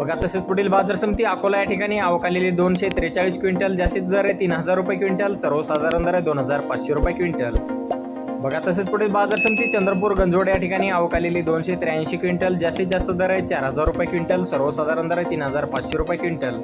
बघा तसेच पुढील बाजार समिती अकोला या ठिकाणी अवकालेली दोनशे त्रेचाळीस क्विंटल जास्तीत दर आहे तीन हजार रुपये क्विंटल सर्वसाधारण दर आहे दोन हजार पाचशे रुपये क्विंटल. बघा तसेच पुढील बाजार समिती चंद्रपूर गंजोड या ठिकाणी अवकालेली दोनशे त्र्याऐंशी क्विंटल जास्तीत जास्त दर आहे चार हजार रुपये क्विंटल सर्वसाधारण दर आहे तीन हजार पाचशे रुपये क्विंटल.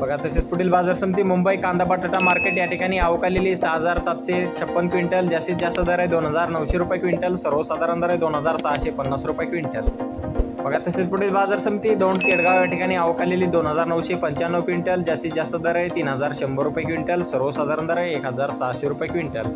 बघा तसेच पुढील बाजार समिती मुंबई कांदा बटाटा मार्केट या ठिकाणी अवकालेली सहा हजार सातशे छप्पन क्विंटल जास्तीत जास्त दर आहे दोन हजार नऊशे रुपये क्विंटल सर्वसाधारण दर आहे दोन हजार सहाशे पन्नास रुपये क्विंटल. बघा तसेच पुढील बाजार समिती दोन केडगाव या ठिकाणी अवकालेली दोन हजार नऊशे पंच्याण्णव क्विंटल जास्तीत जास्त दर आहे तीन हजार शंभर रुपये क्विंटल सर्वसाधारण दर आहे एक हजार सहाशे रुपये क्विंटल.